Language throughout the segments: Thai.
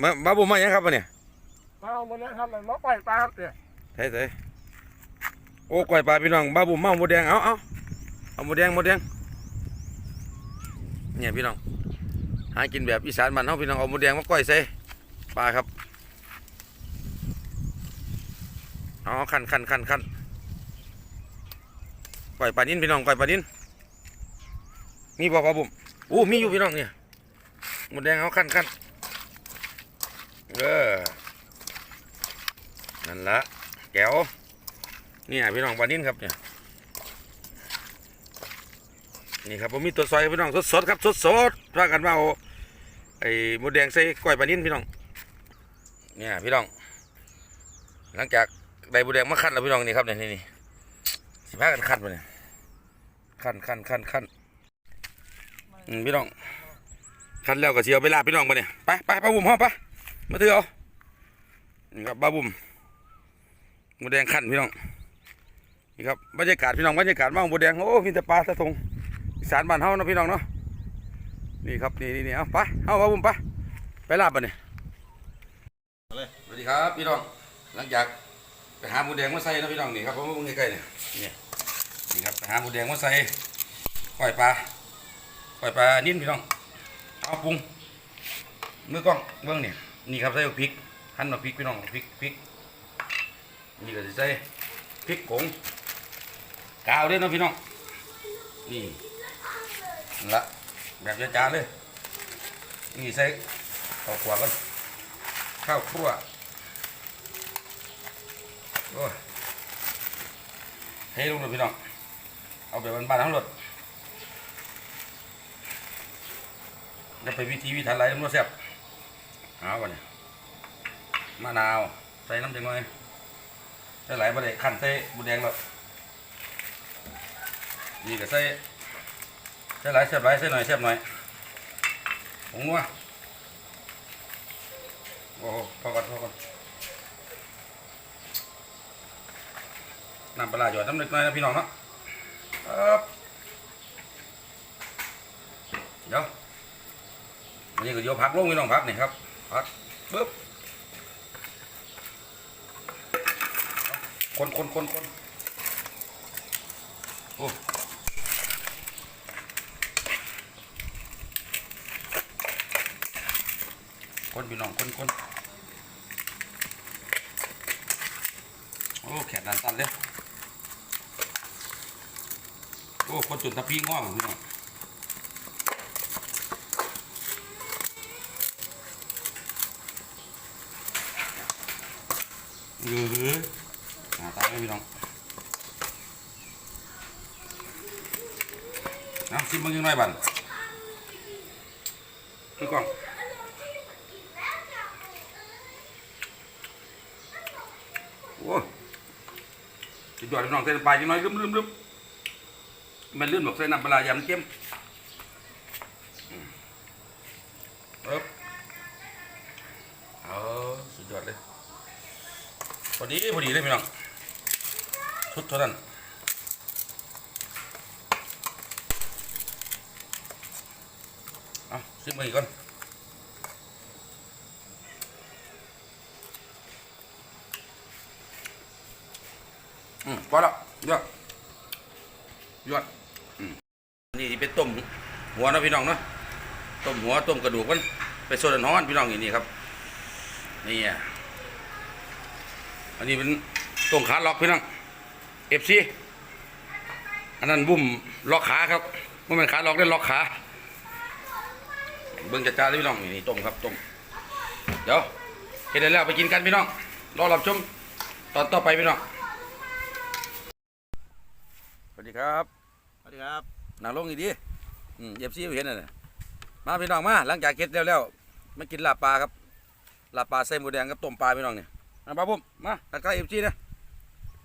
มาบ้าบุมมายังครับวะเนี่ยมาเอาหมดเลยครับเลยมาปล่อยปลาครับเนี่ยใช่ใช่โอ้ก่อยปลาพี่น้องบ้าบุมมาเอาหมดแดงเอาเอาเอาหมดแดงหมดแดงเนี่ยพี่น้องหากินแบบอีสานบ้านเฮาพี่น้องเอาหมดแดงมาก้อยใส่ปลาครับเอาขันขันขันขันก่อยปลานินพี่น้องก่อยปลานินมีบ่ปลาบุมอู้มีอยู่พี่น้องเนี่ยหมดแดงเอาขันขัน เออนั่นละแก้วเนี่ยพี่น้องปลานิ่นครับเนี่ยนี่ครับผมมีตัวซอยพี่น้องสดๆครับสดๆว่ากันว่าเอาไอ้มดแดงใส่ก้อยปลานิ่นพี่น้องเนี่ยพี่น้อง หลังจากได้มดแดงมาขั้นแล้วพี่น้องนี่ครับเนี่ยนี่นี่สิพากันขั้นมาเนี่ยขั้นขั้นขั้นขั้นพี่น้องขั้นแล้วก็เสียวไปลาพี่น้องมาเนี่ยไปไปไป้าบุ๋มห้องไป มาเถอะเอานี่ครับป้าบุ๋มหมูแดงขั้นพี่น้องนี่ครับบรรยากาศพี่น้องบรรยากาศบ้างหมูแดงโอ้มีแต่ปลาตะทงอีสานบ้านเฮาเนาะพี่น้องเนาะนี่ครับนี่นี่นี่เอาไปเอาไปบุ้มไปไปลาบปะเนี่ยสวัสดีครับพี่น้องหลังจากไปหาหมูแดงมาใส่เนาะพี่น้องนี่ครับผมมาเบิ่งใกล้ๆเนี่ยนี่นี่ครับไปหาหมูแดงมาใส่ก้อยปลาก้อยปลานิ่นพี่น้องเอาปรุงมือกล้องเบิ่งเนี่ย นี่ครับใส่พริกหั่นมาพริกพี่น้องพริกพริกนี่ก็จะใส่พริกผงกาวด้วยนะพี่น้องนี่ละแบบจานเลยนี่ใส่ข้าวขวากันข้าวครัวโอ้ยเฮ้ลงเลยพี่น้องเอาแบบบ้านๆทั้งหมดจะไปวิธีวิถันไรมันแซ่บ เอาวะเนี่ยมะนาวใส่น้ำจังหน่อยใส่หลายประเด็นขั้นใส่บุแดงแล้วนี่ก็ใส่ใส่หลายแซ่บหลายใส่หน่อยแซ่บหน่อยผงนัวโอ้โหพอก่อนพอก่อนน้ำปลาหยอดน้ำเล็กน้อยนะพี่น้องเนาะครับเดี๋ยวอันนี้ก็โยพักลงพี่น้องพักนี่ครับ พักปึ๊บคนคนคนคนโอ้คนพี่น้องคนคนโอ้แขนดันตันเลยโอ้คนจนตะพีง้อพี่น้อง เออหาตาเลยพี่น้องเอาชิมมึงยังไงบันคือกล้องโอ้สุดยอดพี่น้องใส่น้ำปลาจังน้อยลืมลืมลืมมันลื่นบอกใส่น้ำปลายำเค็มอืมเอ๊บเอาสุดยอดเลย อดีพอดีเลยพี่น้องชุดเท่านั้นเอาซิมมาอีกก่อนอืมพอแล้วยอดยอดอืมนี่เป็นต้มหัวนะพี่น้องเนาะต้มหัวต้มกระดูกมันไปโซดน้อนพี่น้องอย่างนี้ครับนี่อะ อันนี้เป็นตรงขาล็อกพี่น้องเอฟซีอันนั้นบุ้มล็อกขาครับมันเป็นขาล็อกได้ล็อกขาเบิ่งจัดจ้าเลยพี่น้องนี่นี่ต้มครับต้มเดี๋ยวเฮ็ดได้แล้วไปกินกันพี่น้องรอรับชมตอนต่อไปพี่น้องสวัสดีครับสวัสดีครับนางลงอีกดีอืมเอฟซีเห็นน่ะมาพี่น้องมาหลังจากเก็ดแล้วแล้วมากินลาบปลาครับลาบปลาใส่หมูแดงกับต้มปลาพี่น้องเนี่ย มาป้าปุ้มมาตัดใกล้เอฟซีนะ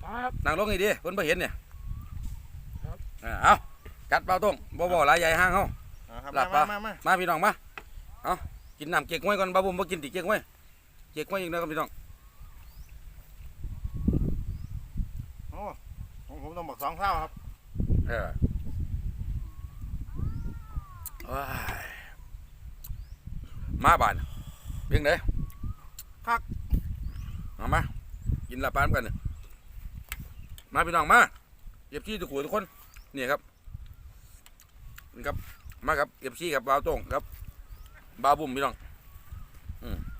ปลาครับนางลงอีกดีเพิ่นบ่เห็นเนี่ยครับอ่าเอาจัดเปล่าต้งบ่บ่หลายใหญ่ห้างเฮาอ่าครับหลัมาบปะมามามาพี่น้องมาเอากินน้ำเก๊กไว้ก่อนป้าปุ้มบ่กินติเก๊กไว้เก๊กไว้อีกแล้วครับพี่น้องโอ้ของผมต้องบอกสองเท่าครับเออว้ายมาบานเพียงไดคัก เอามากินลาบปลากันเนี่ยมาพี่น้องมาเอฟซีทุกคนทุกคนนี่ครับนี่ครับมาครับเอฟซีครับบาวโต้งครับบาวบุ่มพี่น้อง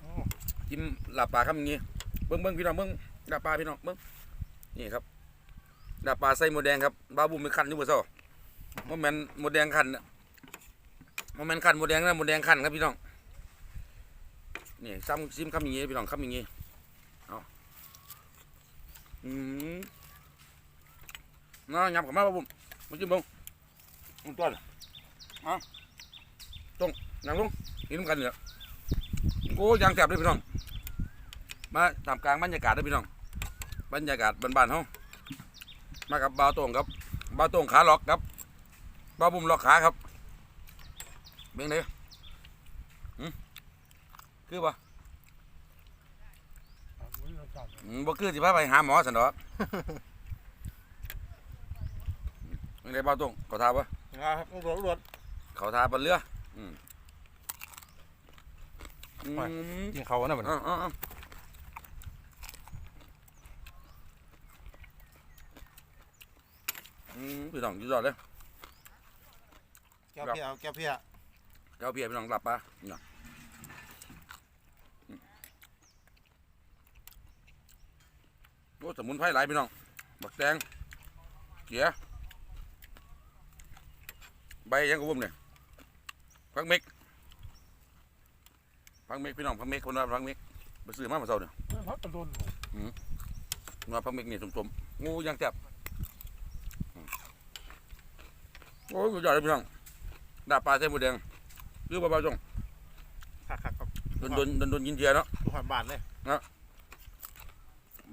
โอ้กินลาบปลาครับอย่างงี้เบิ้งเบิ้งพี่น้องเบิ้งลาบปลาพี่น้องเบิ้งนี่ครับลาบปลาใส่หมดแดงครับบาวบุ่มมีคันอยู่บ่เซ้ามันแมนหมดแดงคันน่ะมันแมนคันหมดแดงนะหมดแดงคันครับพี่น้องนี่ซ้ำซิมคำอย่างงี้พี่น้องคำอย่างงี้ อืมน่าหยับกับมาบาวบุ่มมาจิ้มบิ้งมึงตัวน่ะเอาตรงนั่งลงกินน้ำกันเนี่ยโอ้ยางแสบเลยพี่น้อง มาทำกลางบรรยากาศเลยพี่น้อง บรรยากาศบ้านๆเฮามากับบ่าวต้งครับบ่าวต้งขาล็อกครับบ่าวบุ่มล็อกขาครับเบ่งเลยหืมคือปะ อละสามอืมบ่คือสิพาไปหาหมอสันดอกเบ่งเลยบ่าวโต้งเขาทาปะนะครับตำรวจตำรวจ เขาทาบนเรืออืมอืมกินเขานะมันอ่าอ่าอ่าอืมพี่น้องอยืดยอดเลย แก้วเพียแก้วเพีย เจ้าเพียพี่น้องหลับปะนี่นะอืมโอ้สมุนไพรหลายพี่น้อง บักแตงเขียใบยังกบุ้มเนี่ยพักเม็กพักเม็กพี่น้องพักเม็กคนละพักเม็กไปซื้อมาเมื่อเช้าเนี่ยเฮ้ยพักกระโดนมาพักเม็กนี่สมๆงูยังจับอืมโอ้ยสุดยอดเลยพี่น้องดาบปลาเส้นหมูแดงยื้อเบาๆจงคักคักครับโดนโดนโดนโดนยินเทียเนาะดูหันบานเลย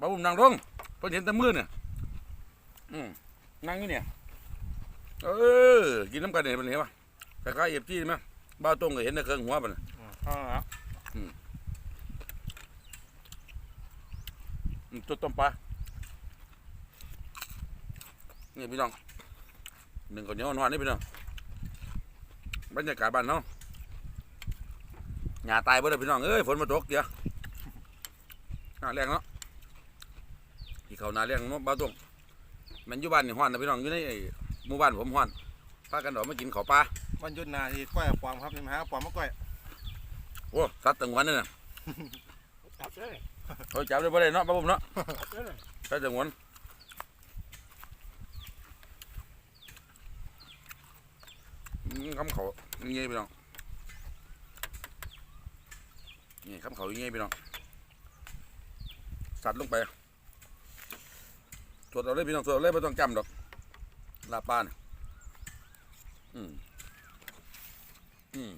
บ่าวผมนั่งลงเพิ่นเห็นแต่มือเนี่ยอืมนั่งอยู่เนี่ย เออ กินน้ำกันเนี่ยเป็นไงวะคล้ายๆเอฟจีไหมบ้าวตรงก็เห็นแต่เครื่องหัวมันน่ะอ่าครับอืมจุดต้มปลานี่พี่น้องหนึ่งคนเหนียวหวานๆนี่พี่น้องบรรยากาศบ้านเนาะหญ้าตายบ่ได้พี่น้องเอ้ยฝนมาตกเดี๋ยวหน้าแรงเนาะ ที่เขาหน้าแรงเนาะบ้าวตรงแมันอยู่บ้านนี่ฮ้อนนะพี่น้องอยู่ในไอ้หมู่บ้านผมฮ้อนพากันดอกมากินข้าวปลาวันหยุดนาที่ก้อยปอมครับนี่มาหาปอมมาก้อยโอ้สัตว์ตังวันนี่น่ะจับเลยเขาจับได้บ่ได้เนาะบ้าวผมเนาะจับเลยใช่จังหวนอืมคำเขาอย่างเงี้ยพี่น้องนี่คำเขาอย่างเงี้ยพี่น้องสัตว์ลงไปส วดเอาเลยพี่น้องสวดเอาเลยไม่ต้องจำดอกลาบปลาเนี่ยอืมอืม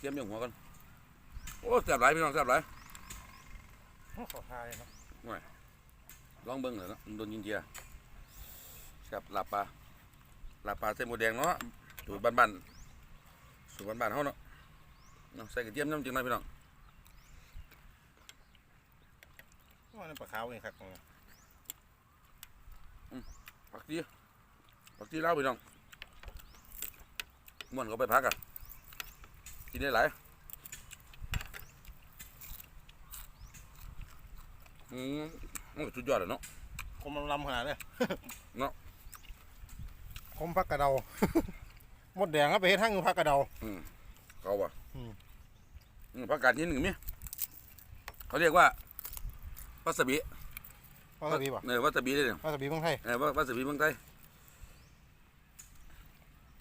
เตรียมอย่างหัวกันโอ้แซ่บหลายพี่น้องแซ่บหลายโอ้ขอทายครับลองเบิ้งเลยเนาะโดนยินเจียครับลาบปลา ลาบปลาใส่หมูแดงเนาะสูตรบ้านๆสูตรบ้านๆเฮาเนาะเนาะใส่กระเทียมน้ำจริงนะพี่น้องว่านั่นปลาขาวเองครับผักชีผักชีเล่าวพี่น้องม่วนเขาไปพักอะกินได้หลายอืมมันก็สุดยอดเลยเนาะคมลำขนาดเลยเนาะ คมพักกระเดา หมดแดงครับไปเฮ็ดทั้งพักกระเดา อืมเขาว่ะอืม อืมผักกาดที่หนึ่งมีเขาเรียกว่าวัสบิวาซาบิป่ะเออวัสบิเลยเนี่ยวาซาบิเมืองไทย เออวัสบิเมืองไทย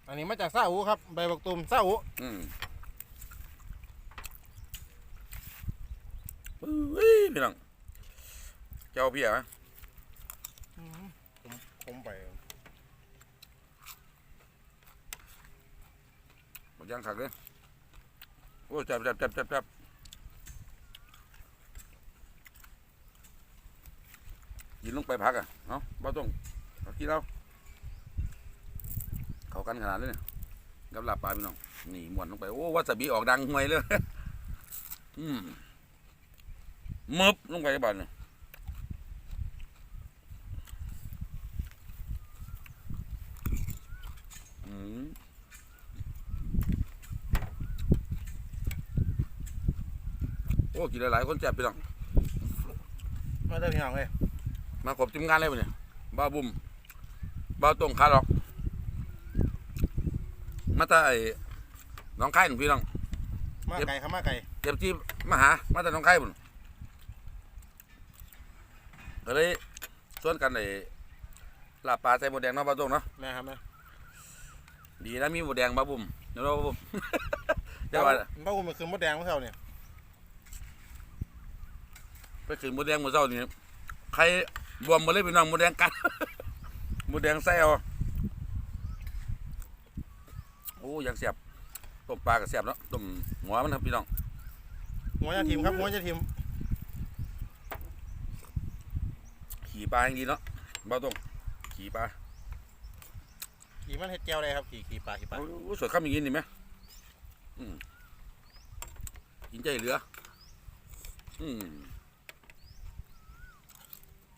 อันนี้มาจากซาอุครับ ใบบักตูมซาอุอืมอุ้ยพี่น้องเจ้าพี่อะผมคมไป หมด ย่างขักเลยโอ้จับจับจับจับจับยินลงไปพักอะเนาะบ่ต้องเอากี่เราเขากันขนาดนี้เนี่ยกับลาบปลาพี่น้องนี่มวนลงไป โอ้วาซาบิออกดังห่วยเลย อืมมึบลงไปบ้านเนี่ย มโอ้ กินหลายๆคนแซ่บพี่น้องมาเด้อพี่น้องเลยมาครบทีมงานเลยวันนี้บ้าวบุ่มบ้าวตรงคาร์ลอก มาแต่ไอ้หน้องไข่หนึ่งพี่น้อง มาไก่ครับมาไก่เจ็บที่มาหา มาแต่หน้องไข่บุ่นก็เลยชวนกันไอ้ลาบปลาใส่หมดแดงเนาะบ้าวตรงเนาะแม่ครับแม่ดีนะมีหมดแดงบ้าวบุ่มเดี๋ยวเราบ้าวบุ่มเดี๋ยวว่าบ้าอุ้มมันคือมดแดงเมื่อเช้าเนี่ย ไปขึ้นหมดแดงหมดเช้านี่ใครบวมหมาเลยพี่น้องหมดแดงกันหมดแดงใส่เอาโอ้ยังเสียบต้มปลากับเสียบเนาะต้มหัวมันครับพี่น้องหัวจะทีมครับหัวจะทีมขี่ปลาอย่างดีเนาะเบาตรงขี่ปลาขี่มันเห็ดแก้วเลยครับขี่ขี่ปลาขี่ปลาโอ้สวยข้ามอย่างนี้นี่ไหมอืมกินใจเหลือ อืม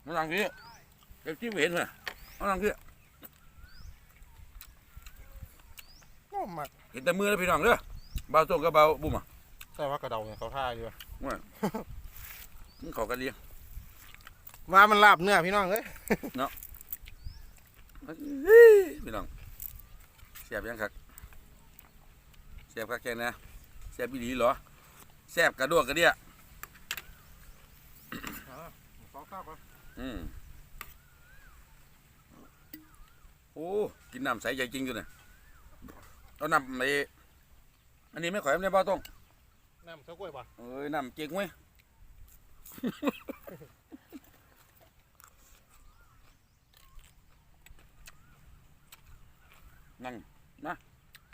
มาลังพี่เด็กที่ไม่เห็นเหรอมาลังพี่โอ้หมักเห็นแต่มือแล้วพี่น้องเด้อเบาตรงกับเบาบุ้มอะใส่ว่ากระเดาเนี่ยเขาท่าอยู่มันเข้ากันดีว่ามันลาบเนื้อพี่น้องเอ้ยพี่น้องเสียบยังคักเสียบคักแค่นะเสียบอีหลีเหรอแซบกระดวกกระเดียสองข้าวครับ อืมโอ้กินน้ำใสใจจริงอยู่เนี่ยเอาน้ำไอ้อันนี้ไม่ข่อยไม่ได้บ้าต้องน้ำเต้ากล้วยป่ะเอ้ยน้ำเจ๊งไว้ย นั่งนะ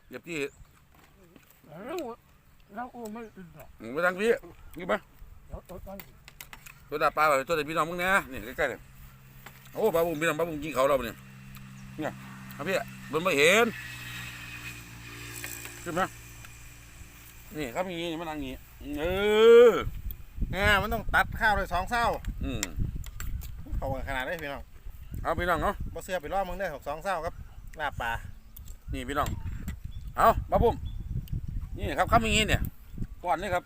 เดี๋ยวพี่แล้วแล้วกูไม่อินหรอกมึงไปทางพี่นี่ปะแล้วตัวตั้ง ตัวดาปลาแบบตัวเด็พี่น้องมึงเนี่ยนี่ใกล้ๆเนี่ยโอ้ปลาบุ้มพี่น้องปลาบุ้มกินเขาเราปะเนี่ยเนี่ยครับพี่บนไม่เห็นขึ้นมานี่ครับอย่างงี้มันนั่งอย่างงี้เออเนี่ยมันต้องตัดข้าวเลยสองเศร้าอืมเขากันขนาดได้พี่น้องเอาพี่น้องเนาะบ่เสื้อไปรอบมึงได้หกสองเศร้าครับลาบปลานี่พี่น้องเอาปลาบุ้มนี่ครับครับอย่างงี้เนี่ยป้อนนี่ครับ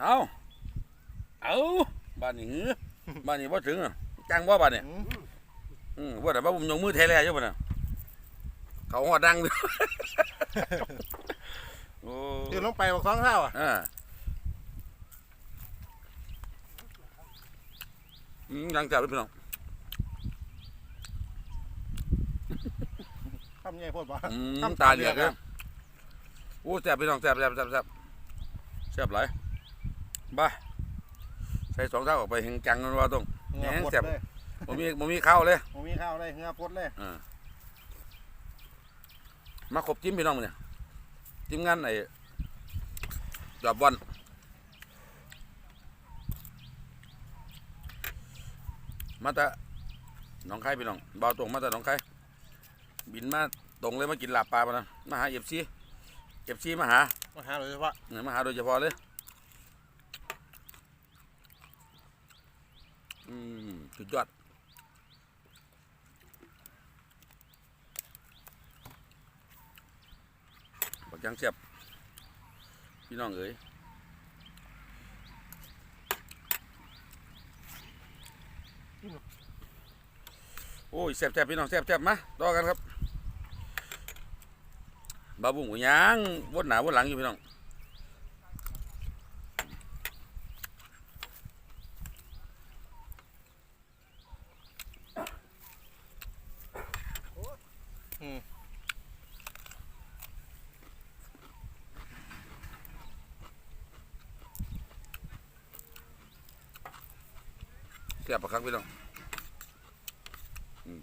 เอาเอา บ้านนี้หือบ้านนี้ว่าถึงอะจังว่าบ้านเนี่ยอืมอืมว่าแต่ว่าผมยงมือเทเลยอยู่ป่ะเนี่ยเขาหัวดังเลยโอ้ยืนลงไปบอกสองเศร้าอะอ่าอืมยังจับเลยพี่น้องทำยังไงพูดบ่อืมทำตาเหลือกตาเหลืเลอยกโอ้แซ่บพี่น้องแซ่บแซ่บแซ่บแซ่บแซ่บหลายบ้า ใส่สองเท้าออกไปแหงจังกันว่าตรงเหงือแหงปดแซ่บเลยผมมีผมมีข้าวเลยผมมีข้าวเลยเหงือปดเลยอ่ามาครบจิ้มพี่น้องมาเนี่ยจิ้มงานไอ้จอบวันมาแต่หน้องไข่พี่น้องเบาตรงมาแต่หน้องไข่บินมาตรงเลยมากินลาบปลาปะนะมาหาเอฟซีเอฟซีมาหา มาหาโดยเฉพาะเนี่ยมาหาโดยเฉพาะเลย อืมสุดยอดบักยังเสียบพี่น้องเอ๋ยโอ้ยแซ่บแซ่บพี่น้องแซ่บแซ่บมาต่อกันครับบาบุ้งหัวยางวนหนาวนหลังอยู่พี่น้อง แซ่บปะครับพี่น้องอืม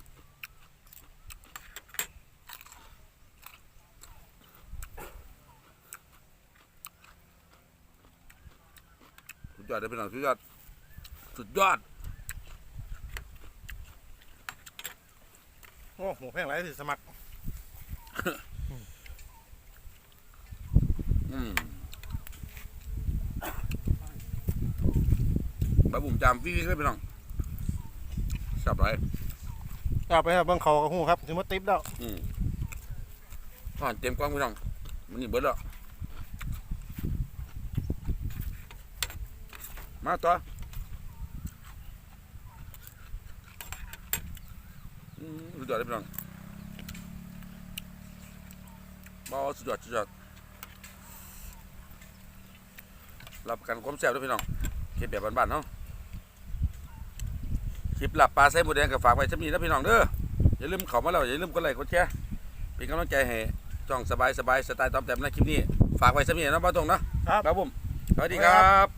สุดยอดเลยพี่น้องสุดยอด สุดยอด โอ้หมูแพงไรสิสมัคร อืมบะบุ่มจามฟี่เลยพี่น้อง แซ่บไรเอาไปครับเบิ่งเขากับหูครับถึงมาติปแล้วอืมอ่อนเต็มกล้องพี่น้องมันนี่เบิดแล้ว มาต่ออืมสุดยอดเลยพี่น้องบ่สุดยอดสุดยอดรับประกันความแซ่บด้วยพี่น้องคลิปแบบบ้านๆเนาะ คลิปหลับปลาใส่หมูแดงกับฝากไว้ชั้นี้นะพี่น้องเด้ออย่าลืมเข้ามาแล้วอย่าลืมกดไลค์กดแชร์เป็นกำลังใจให้จ้องสบายสบายๆสไตล์ตอมแต้มในคลิปนี้ ฝากไว้ชั้นี้นะบ้าตรงเนาะครับ ครับผมสวัสดีครับ